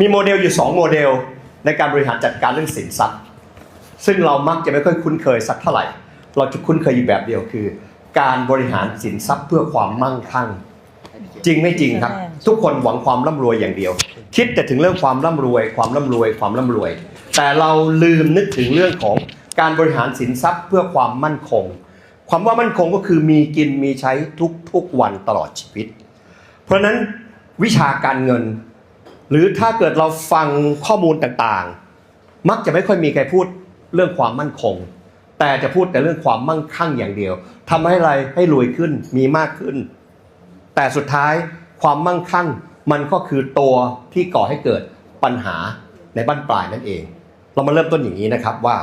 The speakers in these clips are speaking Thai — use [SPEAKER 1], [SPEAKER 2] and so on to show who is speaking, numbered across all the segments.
[SPEAKER 1] มีโมเดลอยู่ 2 โมเดล ในการบริหารจัดการเรื่องสินทรัพย์ ซึ่งเรามักจะไม่ค่อยคุ้นเคยสักเท่าไหร่ เราจะคุ้นเคยอยู่แบบเดียวคือ การบริหารสินทรัพย์เพื่อความมั่งคั่ง จริงไม่จริงครับ ทุกคนหวังความร่ำรวยอย่างเดียว คิดแต่ถึงเรื่องความร่ำรวย ความร่ำรวย ความร่ำรวย แต่เราลืมนึกถึงเรื่องของการบริหารสินทรัพย์เพื่อความมั่นคง ความว่ามั่นคงก็คือมีกินมีใช้ทุกๆวันตลอดชีวิต เพราะฉะนั้นวิชาการเงิน หรือถ้าเกิดเราฟังข้อมูลต่างๆ มักจะไม่ค่อยมีใครพูดเรื่องความมั่นคง แต่จะพูดแต่เรื่องความมั่งคั่งอย่างเดียวทำให้อะไรให้รวยขึ้นมีมากขึ้น แต่สุดท้ายความมั่งคั่งมันก็คือตัวที่ก่อให้เกิดปัญหาในบ้านปลายนั่นเอง เรามาเริ่มต้นอย่างนี้นะครับว่า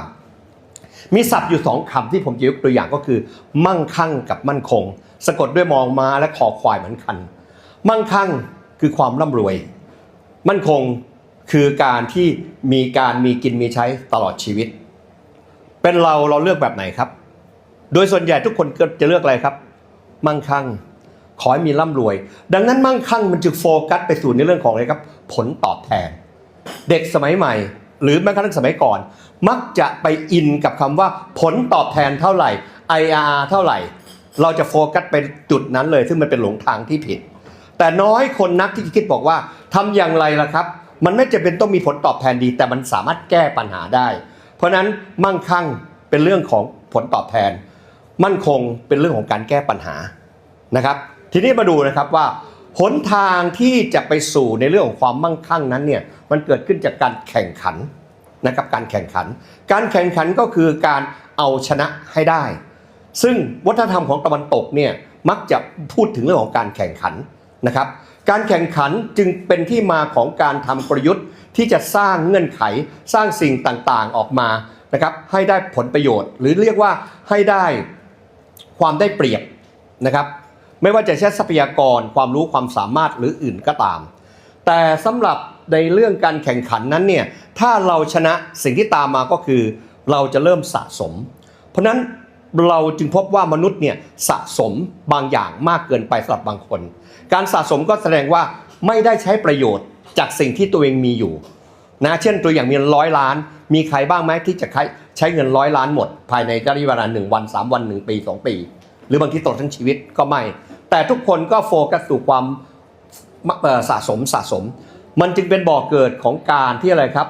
[SPEAKER 1] มีศัพท์อยู่สองคำที่ผมจะยกตัวอย่างก็คือ มั่งคั่งกับมั่นคง สะกดด้วยมองมาและคอควายเหมือนกัน มั่งคั่งคือความร่ำรวย มั่นคงคือการที่มีการมีกินมีใช้ตลอดชีวิต เป็นเราเราเลือกแบบไหนครับ โดยส่วนใหญ่ทุกคนก็จะเลือกอะไรครับ มั่งคั่งขอให้มีร่ำรวย ดังนั้นมั่งคั่งมันจึงโฟกัสไปสู่ในเรื่องของอะไรครับ ผลตอบแทน เด็กสมัยใหม่ หรือแม้กระทั่งสมัยก่อน มักจะไปอินกับคำว่า ผลตอบแทนเท่าไหร่ IRR เท่าไหร่ เราจะโฟกัสไปจุดนั้นเลย ซึ่งมันเป็นหลงทางที่ผิด แต่น้อยคนนักที่คิดบอกว่า ทำอย่างไรล่ะครับ มันไม่จำเป็นต้องมีผลตอบแทนดี แต่มันสามารถแก้ปัญหาได้ เพราะฉะนั้นมั่งคั่งเป็นเรื่องของผลตอบแทน มั่นคงเป็นเรื่องของการแก้ปัญหานะครับ ทีนี้มาดูนะครับว่าหนทางที่จะไปสู่ในเรื่องของความมั่งคั่งนั้นเนี่ยมันเกิดขึ้นจากการแข่งขันนะครับการแข่งขัน การแข่งขันก็คือการเอาชนะให้ได้ ซึ่งวัฒนธรรมของตะวันตกเนี่ยมักจะพูดถึงเรื่องของการแข่งขันนะครับ การแข่งขันจึงเป็นที่มาของการทำกลยุทธ์ที่จะสร้างเงื่อนไขสร้างสิ่งต่างๆออกมานะครับให้ได้ผลประโยชน์ หรือเรียกว่าให้ได้ความได้เปรียบนะครับไม่ว่าจะใช้ทรัพยากรความรู้ความสามารถหรืออื่นก็ตาม แต่สำหรับในเรื่องการแข่งขันนั้นเนี่ยถ้าเราชนะสิ่งที่ตามมาก็คือเราจะเริ่มสะสม เพราะฉะนั้นเราจึงพบว่ามนุษย์เนี่ยสะสมบางอย่างมากเกินไปสำหรับบางคน การสะสมก็แสดงว่าไม่ได้ใช้ประโยชน์จากสิ่งที่ตัวเองมีอยู่นะเช่นตัวอย่างมีร้อยล้าน มีใครบ้างไหมที่จะใช้ใช้เงินร้อยล้านหมด ภายในระยะเวลาหนึ่งวันสามวันหนึ่งปีสองปี หรือบางทีตลอดทั้งชีวิตก็ไม่ แต่ทุกคนก็โฟกัสสู่ความสะสมสะสม มันจึงเป็นบ่อกเกิดของการที่อะไรครับ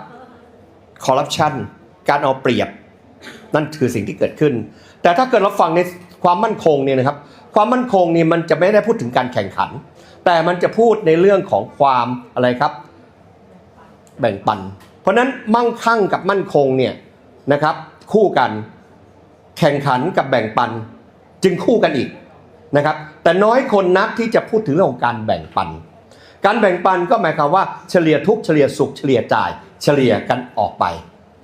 [SPEAKER 1] คอร์รัปชันการเอาเปรียบ นั่นคือสิ่งที่เกิดขึ้น แต่ถ้าเกิดเราฟังในความมั่นคงเนี่ยนะครับ ความมั่นคงเนี่ยมันจะไม่ได้พูดถึงการแข่งขัน แต่มันจะพูดในเรื่องของความอะไรครับ แบ่งปัน เพราะนั้นมั่งคั่งกับมั่นคงเนี่ยนะครับ คู่กันแข่งขันกับแบ่งปัน จึงคู่กันอีกนะครับ แต่น้อยคนนักที่จะพูดถึงเรื่องของการแบ่งปัน การแบ่งปันก็หมายความว่าเฉลี่ยทุกเฉลี่ยสุขเฉลี่ยจ่าย เฉลี่ยกันออกไป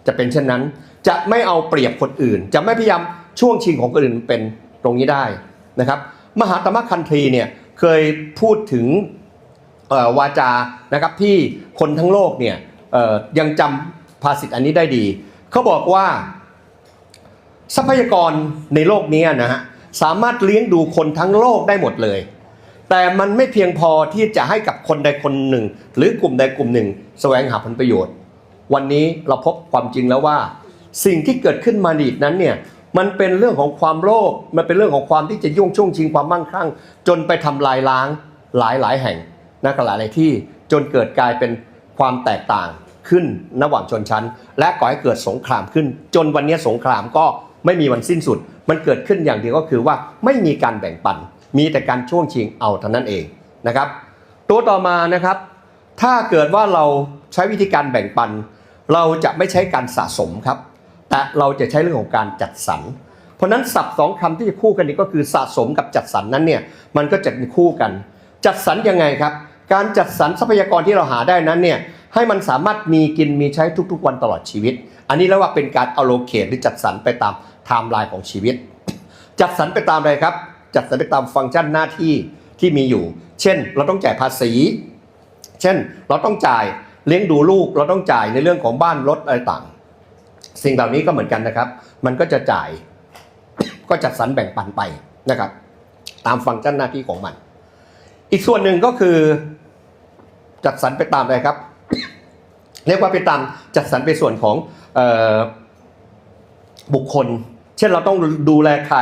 [SPEAKER 1] จะเป็นเช่นนั้นจะไม่เอาเปรียบคนอื่น จะไม่พยายามช่วงชิงของคนอื่นเป็นตรงนี้ได้นะครับ มหาตมะคันธีเนี่ย เคยพูดถึงวาจานะครับที่คนทั้งโลกเนี่ยยังจำภาษิตอันนี้ได้ดี เขาบอกว่า ทรัพยากรในโลกนี้นะฮะสามารถเลี้ยงดูคนทั้งโลกได้หมดเลย แต่มันไม่เพียงพอที่จะให้กับคนใดคนหนึ่ง หรือกลุ่มใดกลุ่มหนึ่ง แสวงหาผลประโยชน์ วันนี้เราพบความจริงแล้วว่า สิ่งที่เกิดขึ้นมาอีนั้นเนี่ย มันเป็นเรื่องของความโลภมันเป็นเรื่องของความที่จะยุ่งช่วงชิงความมั่งคั่ง จนไปทำลายล้างหลายหลายแห่งนะครับหลายหลายที่จนเกิดกลายเป็นความแตกต่างขึ้นระหว่างชนชั้น และก่อให้เกิดสงครามขึ้น จนวันนี้สงครามก็ไม่มีวันสิ้นสุด มันเกิดขึ้นอย่างเดียวก็คือว่าไม่มีการแบ่งปัน มีแต่การช่วงชิงเอาเท่านั้นเองนะครับ ตัวต่อมานะครับ ถ้าเกิดว่าเราใช้วิธีการแบ่งปัน เราจะไม่ใช้การสะสมครับ แต่เราจะใช้เรื่องของการจัดสรร เพราะนั้นศัพท์สองคำที่จะคู่กันนี้ก็คือสะสมกับจัดสรรนั้นเนี่ยมันก็จะคู่กัน จัดสรรยังไงครับ การจัดสรรทรัพยากรที่เราหาได้นั้นเนี่ยให้มันสามารถมีกินมีใช้ทุกๆ วันตลอดชีวิต อันนี้เรียกว่าเป็นการ allocate หรือจัดสรรไปตามไทม์ไลน์ของชีวิต จัดสรรไปตามอะไรครับ จัดสรรไปตามฟังก์ชันหน้าที่ที่มีอยู่ เช่น เราต้องจ่ายภาษี เช่น เราต้องจ่ายเลี้ยงดูลูก เราต้องจ่ายในเรื่องของบ้านรถอะไรต่าง สิ่งเหล่านี้ก็เหมือนกันนะครับ มันก็จะจ่าย ก็จัดสรรแบ่งปันไปนะครับ ตามฟังก์ชันหน้าที่ของมัน อีกส่วนหนึ่งก็คือ จัดสรรไปตามอะไรครับ เรียกว่าเป็นตามจัดสรรเป็นส่วนของออบุคคล เช่นเราต้องดูแลใคร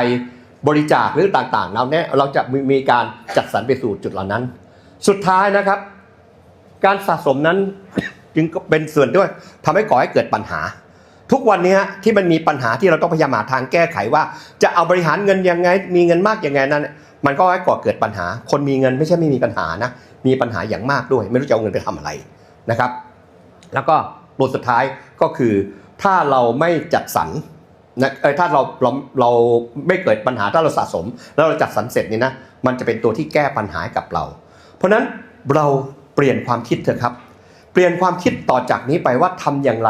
[SPEAKER 1] บริจาคหรือต่างๆเราเนี่ยเราจะมีมีการจัดสรรไปสู่จุดเหล่านั้น สุดท้ายนะครับ การสะสมนั้นจึงเป็นส่วนด้วยทำให้ก่อให้เกิดปัญหา ทุกวันนี้ที่มันมีปัญหาที่เราต้องพยายามหาทางแก้ไขว่า จะเอาบริหารเงินยังไง มีเงินมากยังไงนั้น มันก็ให้ก่อเกิดปัญหา คนมีเงินไม่ใช่ไม่มีปัญหานะ มีปัญหาอย่างมากด้วย ไม่รู้จะเอาเงินไปทำอะไรนะครับ แล้วก็ตัวสุดท้ายก็คือถ้าเราไม่จัดสรรนะเออถ้าเราเราเราไม่เกิดปัญหาถ้าเราสะสม แล้วเราจัดสรรเสร็จนี่นะมันจะเป็นตัวที่แก้ปัญหาหกับเรา เพราะฉะนั้นเราเปลี่ยนความคิดเถอะครับ เปลี่ยนความคิดต่อจากนี้ไปว่าทำอย่างไร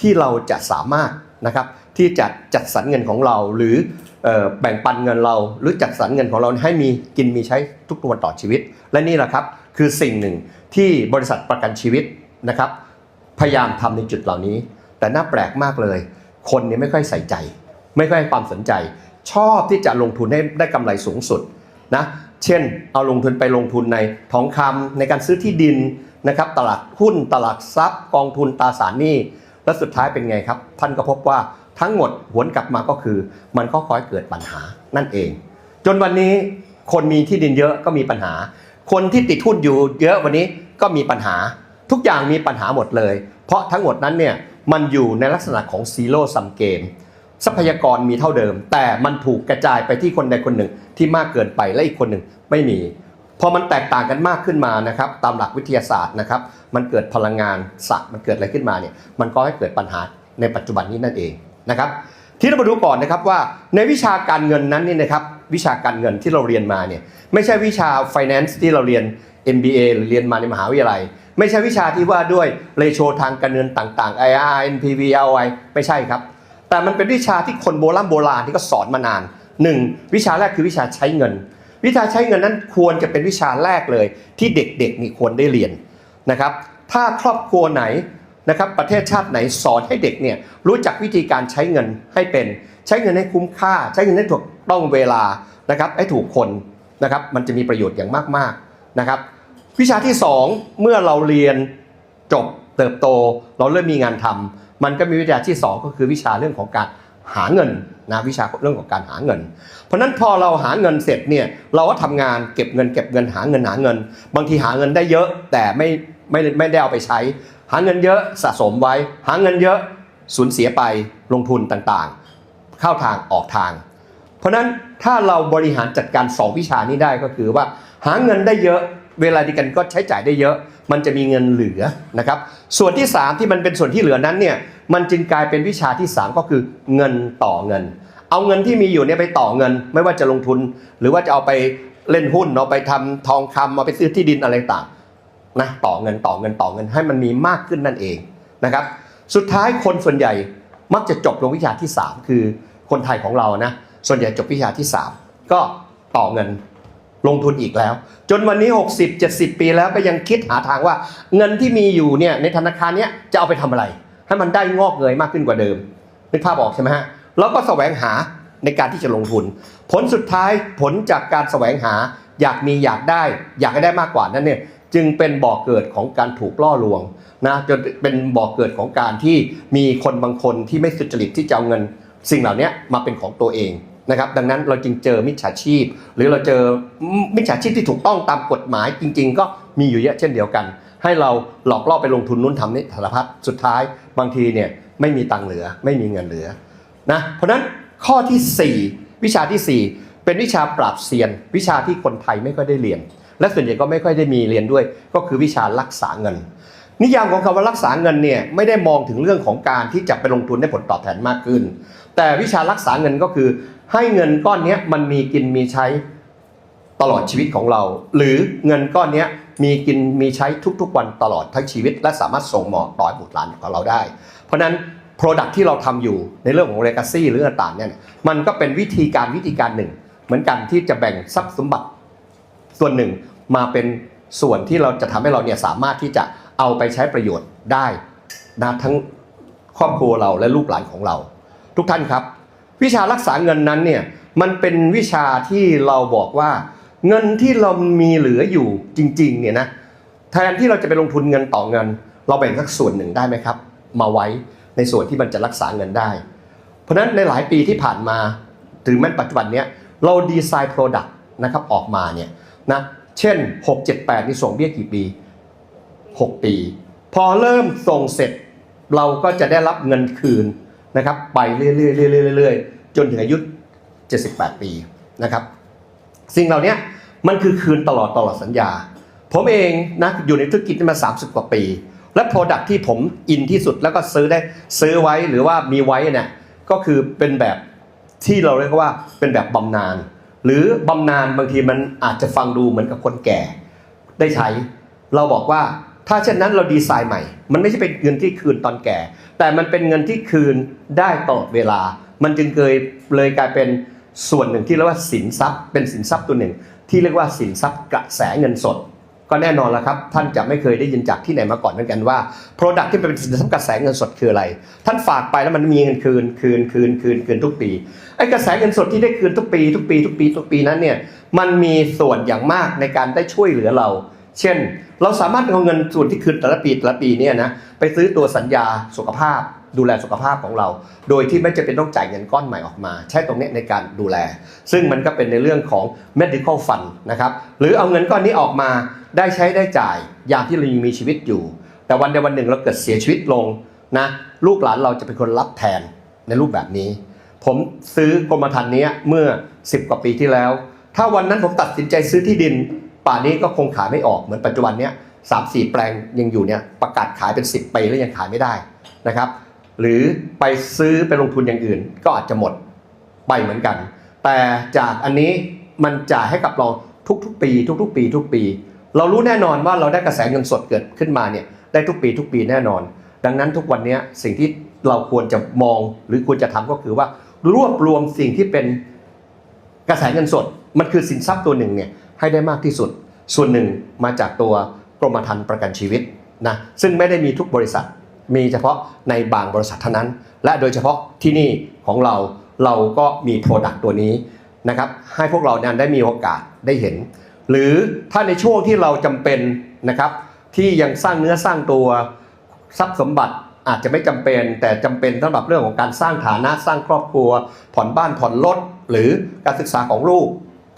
[SPEAKER 1] ที่เราจะสามารถนะครับที่จะจัดสรรเงินของเรา หรืออแบ่งปันเงินเรา หรือจัดสรรเงินของเราให้มีกินมีใช้ทุกวันต่อชีวิต และนี่แหละครับคือสิ่งหนึ่งที่บริษัทประกันชีวิตนะครับ พยายามทำในจุดเหล่านี้ แต่น่าแปลกมากเลย คนนี่ไม่ค่อยใส่ใจ ไม่ค่อยให้ความสนใจ ชอบที่จะลงทุนให้ได้กำไรสูงสุดนะเช่น เอาลงทุนไปลงทุนในทองคำในการซื้อที่ดินนะครับตลาดหุ้นตลาดทรัพย์ กองทุนตราสารหนี้ และสุดท้ายเป็นไงครับ ท่านก็พบว่าทั้งหมดหวนกลับมาก็คือ มันก็คอยเกิดปัญหานั่นเอง จนวันนี้คนมีที่ดินเยอะก็มีปัญหา คนที่ติดหุ้นอยู่เยอะวันนี้ก็มีปัญหา ทุกอย่างมีปัญหาหมดเลย เพราะทั้งหมดนั้นเนี่ยมันอยู่ในลักษณะของซีโร่ซัมเกมทรัพยากรมีเท่าเดิม แต่มันถูกกระจายไปที่คนใดคนหนึ่งที่มากเกินไปและอีกคนหนึ่งไม่มี พอมันแตกต่างกันมากขึ้นมานะครับตามหลักวิทยาศาสตร์นะครับมันเกิดพลังงานสักมันเกิดอะไรขึ้นมาเนี่ยมันก็ให้เกิดปัญหาในปัจจุบันนี้นั่นเองนะครับที่เรามาดูก่อนนะครับว่าในวิชาการเงินนั้นนี่นะครับวิชาการเงินที่เราเรียนมาเนี่ยไม่ใช่วิชา finance ที่เราเรียน MBA หรือเรียนมาในมหาวิทยาลัย ไม่ใช่วิชาที่ว่าด้วยเรโชทางการเงินต่างๆ IR NPV ROI ไม่ใช่ครับ แต่มันเป็นวิชาที่คนโบราณโบราณที่ก็สอนมานานหนึ่งวิชาแรกคือวิชาใช้เงิน วิชาใช้เงินนั้นควรจะเป็นวิชาแรกเลย ที่เด็กๆนี่ควรได้เรียนนะครับ ถ้าครอบครัวไหนนะครับประเทศชาติไหนสอนให้เด็กเนี่ยรู้จักวิธีการใช้เงินให้เป็น ใช้เงินให้คุ้มค่า ใช้เงินให้ถูกต้องเวลานะครับให้ถูกคนนะครับมันจะมีประโยชน์อย่างมากๆนะครับ วิชาที่ 2 เมื่อเราเรียนจบเติบโต เราเริ่มมีงานทำมันก็มีวิชาที่ 2 ก็คือวิชาเรื่องของการหาเงิน นะวิชาเรื่องของการหาเงิน เพราะนั้นพอเราหาเงินเสร็จเนี่ยเราก็ทำงานเก็บเงินเก็บเงินหาเงินหาเงิน บางทีหาเงินได้เยอะแต่ไม่ไม่ไม่ได้เอาไปใช้ หาเงินเยอะสะสมไว้ หาเงินเยอะสูญเสียไปลงทุนต่างๆ เข้าทางออกทาง เพราะฉะนั้นถ้าเราบริหารจัดการ 2 วิชานี้ได้ก็คือว่า หาเงินได้เยอะ เวลาเดียวกันก็ใช้จ่ายได้เยอะ มันจะมีเงินเหลือนะครับ ส่วนที่ 3 ที่มันเป็นส่วนที่เหลือนั้นเนี่ย มันจึงกลายเป็นวิชาที่ 3 ก็คือเงินต่อเงิน เอาเงินที่มีอยู่เนี่ยไปต่อเงิน ไม่ว่าจะลงทุน หรือว่าจะเอาไปเล่นหุ้นเอาไปทำทองคำเอาไปซื้อที่ดินอะไรต่างนะต่อเงินต่อเงินต่อเงินให้มันมีมากขึ้นนั่นเองนะครับ สุดท้ายคนส่วนใหญ่มักจะจบลงวิชาที่ 3 คือคนไทยของเรานะส่วนใหญ่จบวิชาที่ 3 ก็ต่อเงิน ลงทุนอีกแล้ว จนวันนี้ 60 70 ปีแล้วก็ยังคิดหาทางว่า เงินที่มีอยู่เนี่ยในธนาคารเนี้ยจะเอาไปทำอะไร ให้มันได้งอกเงยมากขึ้นกว่าเดิมนึกภาพออกใช่ไหมฮะแล้วก็แสวงหาในการที่จะลงทุน ผลสุดท้ายผลจากการแสวงหาอยากมีอยากได้ อยากให้ได้มากกว่านั้นเนี่ยจึงเป็นบ่อกเกิดของการถูกล่อลวงนะจนเป็นบ่อกเกิดของการที่มีคนบางคนที่ไม่สุจริตที่จะเอาเงิน สิ่งเหล่านี้มาเป็นของตัวเอง นะครับดังนั้นเราจึงเจอมิจฉาชีพ หรือเราเจอมิจฉาชีพที่ถูกต้องตามกฎหมายจริง ๆ ก็มีอยู่เยอะเช่นเดียวกัน ให้เราหลอกล่อไปลงทุนนู้นทำนี่สารพัดสุดท้ายบางทีเนี่ยไม่มีตังค์เหลือไม่มีเงินเหลือนะเพราะนั้นข้อทีสี่4 วิชาทีสี่ 4 เป็นวิชาปราบเซียน วิชาที่คนไทยไม่ค่อยได้เรียน และส่วนใหญ่ก็ไม่ค่อยได้มีเรียนด้วย ก็คือวิชารักษาเงิน นิยามของคำว่ารักษาเงินเนี่ยไม่ได้มองถึงเรื่องของการที่จะไปลงทุนได้ผลตอบแทนมากขึ้น แต่วิชารักษาเงินก็คือ ให้เงินก้อนนี้มันมีกินมีใช้ตลอดชีวิตของเรา หรือเงินก้อนนี้มีกินมีใช้ทุกๆวันตลอดทั้งชีวิต และสามารถส่งมอบต่อให้บุตรหลานของเราได้ เพราะนั้น Product ที่เราทำอยู่ในเรื่องของ Legacy หรือต่างๆเนี่ยมันก็เป็นวิธีการวิธีการหนึ่ง เหมือนกันที่จะแบ่งทรัพย์สมบัติส่วนหนึ่งมาเป็นส่วนที่เราจะทำให้เราเนี่ยสามารถที่จะเอาไปใช้ประโยชน์ได้นะทั้งครอบครัวเราและลูกหลานของเรา ทุกท่านครับ วิชารักษาเงินนั้นเนี่ยมันเป็นวิชาที่เราบอกว่า เงินที่เรามีเหลืออยู่จริงๆเนี่ยนะแทนที่เราจะไปลงทุนเงินต่อเงิน เราแบ่งสักส่วนหนึ่งได้ไหมครับ มาไว้ในส่วนที่มันจะรักษาเงินได้ เพราะฉะนั้นในหลายปีที่ผ่านมาถึงแม้ปัจจุบันเนี้ยเราดีไซน์โปรดักต์นะครับออกมาเนี่ยนะเช่น 6 7 8นี่ส่งเบี้ยกี่ปี 6 ปี พอเริ่มส่งเสร็จเราก็จะได้รับเงินคืน นะครับไปเรื่อยๆเรื่อยๆจนถึงอายุ 78 ปีนะครับสิ่งเหล่านี้มันคือคืนตลอดตลอดสัญญา ผมเองนะอยู่ในธุรกิจมา 30 กว่าปี และ Product ที่ผมอินที่สุดแล้วก็ซื้อได้ซื้อไว้หรือว่ามีไว้เนี่ยก็คือเป็นแบบที่เราเรียกว่าเป็นแบบบำนาญหรือบำนาญบางทีมันอาจจะฟังดูเหมือนกับคนแก่ได้ใช้ เราบอกว่า ถ้าเช่นนั้นเราดีไซน์ใหม่ มันไม่ใช่เป็นเงินที่คืนตอนแก่ แต่มันเป็นเงินที่คืนได้ตลอดเวลา มันจึงเคยเลยกลายเป็นส่วนหนึ่งที่เรียกว่าสินทรัพย์ เป็นสินทรัพย์ตัวหนึ่ง ที่เรียกว่าสินทรัพย์กระแสเงินสด ก็แน่นอนแล้วครับ ท่านจะไม่เคยได้ยินจากที่ไหนมาก่อนเหมือนกันว่า Product ที่เป็นสินทรัพย์กระแสเงินสดคืออะไร ท่านฝากไปแล้วมันมีเงินคืนคืนคืนคืนคืนทุกปีไอ้กระแสเงินสดที่ได้คืนทุกปี ทุกปี ทุกปีทุกปีนั้นเนี่ยมันมีส่วนอย่างมากในการได้ช่วยเหลือเรา เช่น เราสามารถเอาเงินส่วนที่คืนแต่ละปีแต่ละปีเนี่ยนะไปซื้อตัวสัญญาสุขภาพ ดูแลสุขภาพของเรา โดยที่ไม่จำเป็นต้องจ่ายเงินก้อนใหม่ออกมา ใช้ตรงนี้ในการดูแล ซึ่งมันก็เป็นในเรื่องของ medical fund นะครับหรือเอาเงินก้อนนี้ออกมาได้ใช้ได้จ่ายยามที่เรายังมีชีวิตอยู่ แต่วันใดวันหนึ่งเราเกิดเสียชีวิตลงนะลูกหลานเราจะเป็นคนรับแทนในรูปแบบนี้ ผมซื้อกรมธรรม์เนี้ยเมื่อ 10 กว่าปีที่แล้ว ถ้าวันนั้นผมตัดสินใจซื้อที่ดิน ป่านนี้ก็คงขายไม่ออกเหมือนปัจจุบันเนี้ยสามสี่แปลงยังอยู่เนี่ยประกาศขายเป็น 10ปีแล้วยังขายไม่ได้นะครับ หรือไปซื้อไปลงทุนอย่างอื่น ก็อาจจะหมดไปเหมือนกัน แต่จากอันนี้มันจ่ายให้กับเราทุกๆ ปี ทุก ๆ ปี ทุกปี เรารู้แน่นอนว่าเราได้กระแสเงินสดเกิดขึ้นมาเนี่ยได้ทุกปีทุกปีแน่นอน ดังนั้นทุกวันนี้สิ่งที่เราควรจะมองหรือควรจะทำก็คือว่ารวบรวมสิ่งที่เป็นกระแสเงินสดมันคือสินทรัพย์ตัวหนึ่งเนี่ย ให้ได้มากที่สุด ส่วนหนึ่งมาจากตัวกรมธรรม์ประกันชีวิตนะซึ่งไม่ได้มีทุกบริษัท มีเฉพาะในบางบริษัทเท่านั้น และโดยเฉพาะที่นี่ของเราเราก็มีโปรดักต์ตัวนี้นะครับให้พวกเรานั้นได้มีโอกาสได้เห็น หรือถ้าในช่วงที่เราจำเป็นนะครับที่ยังสร้างเนื้อสร้างตัวทรัพย์สมบัติอาจจะไม่จำเป็น แต่จำเป็นสำหรับเรื่องของการสร้างฐานะสร้างครอบครัว ผ่อนบ้านผ่อนรถหรือการศึกษาของลูก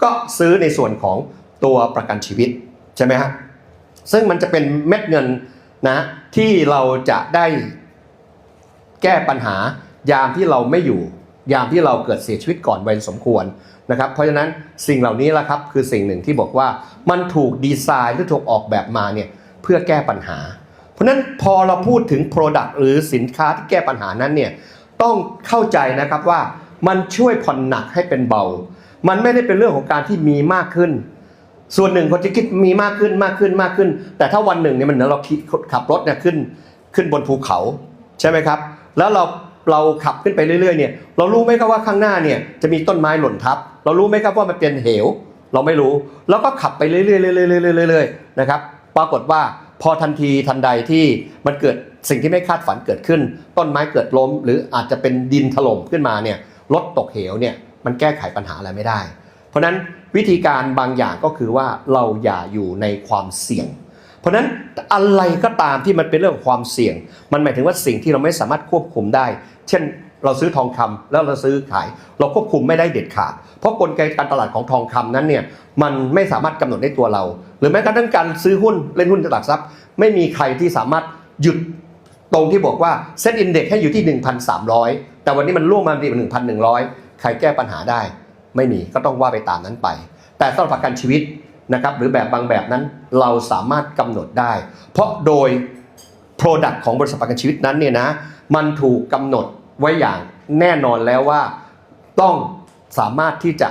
[SPEAKER 1] ก็ซื้อในส่วนของตัวประกันชีวิตใช่ไหมฮะซึ่งมันจะเป็นเม็ดเงินนะที่เราจะได้แก้ปัญหายามที่เราไม่อยู่ ยามที่เราเกิดเสียชีวิตก่อนวัยสมควรนะครับเพราะฉะนั้นสิ่งเหล่านี้แหละครับคือสิ่งหนึ่งที่บอกว่ามันถูกดีไซน์หรือถูกออกแบบมาเนี่ยเพื่อแก้ปัญหา เพราะฉะนั้นพอเราพูดถึง Product หรือสินค้าที่แก้ปัญหานั้นเนี่ยต้องเข้าใจนะครับว่ามันช่วยผ่อนหนักให้เป็นเบา มันไม่ได้เป็นเรื่องของการที่มีมากขึ้น ส่วนหนึ่งคนจะคิดมีมากขึ้นมากขึ้นมากขึ้น แต่ถ้าวันหนึ่งเนี่ยมันเหมือนเราขับรถเนี่ยขึ้นขึ้นบนภูเขาใช่ไหมครับ แล้วเราเราขับขึ้นไปเรื่อยๆเนี่ยเรารู้ไหมครับว่าข้างหน้าเนี่ยจะมีต้นไม้หล่นทับ เรารู้ไหมครับว่ามันเป็นเหว เราไม่รู้ แล้วก็ขับไปเรื่อยๆเรื่อยๆเรื่อยๆๆนะครับปรากฏว่าพอทันทีทันใดที่มันเกิดสิ่งที่ไม่คาดฝันเกิดขึ้น ต้นไม้เกิดล้ม หรืออาจจะเป็นดินถล่มขึ้นมาเนี่ยรถตกเหวเนี่ย มันแก้ไขปัญหาอะไรไม่ได้ เพราะนั้นวิธีการบางอย่างก็คือว่าเราอย่าอยู่ในความเสี่ยง เพราะนั้นอะไรก็ตามที่มันเป็นเรื่องของความเสี่ยง มันหมายถึงว่าสิ่งที่เราไม่สามารถควบคุมได้ เช่นเราซื้อทองคำแล้วเราซื้อขาย เราควบคุมไม่ได้เด็ดขาด เพราะกลไกการตลาดของทองคำนั้นเนี่ยมันไม่สามารถกำหนดได้ตัวเรา หรือแม้กระทั่งการซื้อหุ้นเล่นหุ้นตลาดทรัพย์ ไม่มีใครที่สามารถหยุดตรงที่บอกว่าเซ็ตอินเด็กซ์ให้อยู่ที่ 1,300 แต่วันนี้มันล่วงมาที่1,100 ใครแก้ปัญหาได้ ไม่มีก็ต้องว่าไปตามนั้นไป แต่สำหรับประกันชีวิตนะครับหรือแบบบางแบบนั้นเราสามารถกำหนดได้ เพราะโดย Product ของบริษัทประกันชีวิตนั้นเนี่ยนะมันถูกกำหนดไว้อย่างแน่นอนแล้วว่าต้องสามารถที่จะ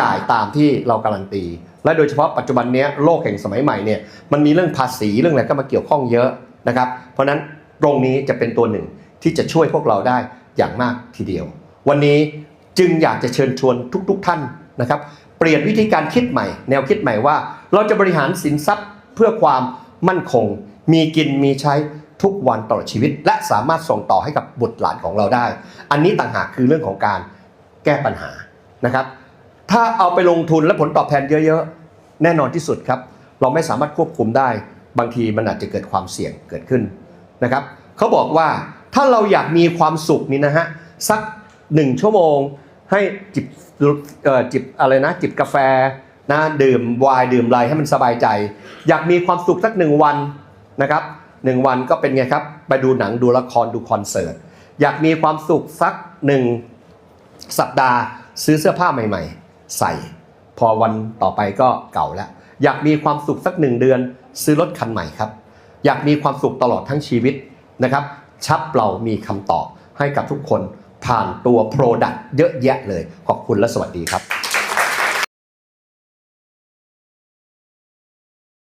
[SPEAKER 1] จ่ายตามที่เราการันตี และโดยเฉพาะปัจจุบันนี้โลกแห่งสมัยใหม่เนี่ยมันมีเรื่องภาษีเรื่องอะไรก็มาเกี่ยวข้องเยอะนะครับ เพราะฉะนั้นตรงนี้จะเป็นตัวหนึ่งที่จะช่วยพวกเราได้อย่างมากทีเดียว วันนี้ จึงอยากจะเชิญชวนทุกๆท่านนะครับ เปลี่ยนวิธีการคิดใหม่ แนวคิดใหม่ว่า เราจะบริหารสินทรัพย์เพื่อความมั่นคง มีกินมีใช้ทุกวันตลอดชีวิต และสามารถส่งต่อให้กับบุตรหลานของเราได้ อันนี้ต่างหากคือเรื่องของการแก้ปัญหานะครับ ถ้าเอาไปลงทุนและผลตอบแทนเยอะๆ แน่นอนที่สุดครับ เราไม่สามารถควบคุมได้ บางทีมันอาจจะเกิดความเสี่ยงเกิดขึ้นนะครับเขาบอกว่าถ้าเราอยากมีความสุขนี่นะฮะสักหนึ่งชั่วโมง ให้จิบเอ่อจิบอะไรนะ จิบกาแฟนะดื่มไวน์ดื่มไรให้มันสบายใจ อยากมีความสุขสักหนึ่งวันนะครับหนึ่งวันก็เป็นไงครับ ไปดูหนังดูละครดูคอนเสิร์ต อยากมีความสุขสักหนึ่งสัปดาห์ ซื้อเสื้อผ้าใหม่ ๆ ใส่ พอวันต่อไปก็เก่าแล้ว อยากมีความสุขสักหนึ่งเดือน ซื้อรถคันใหม่ครับ อยากมีความสุขตลอดทั้งชีวิตนะครับ ชับเรามีคำตอบให้กับทุกคน ผ่านตัว Product เยอะแยะเลย ขอบคุณและสวัสดีครับ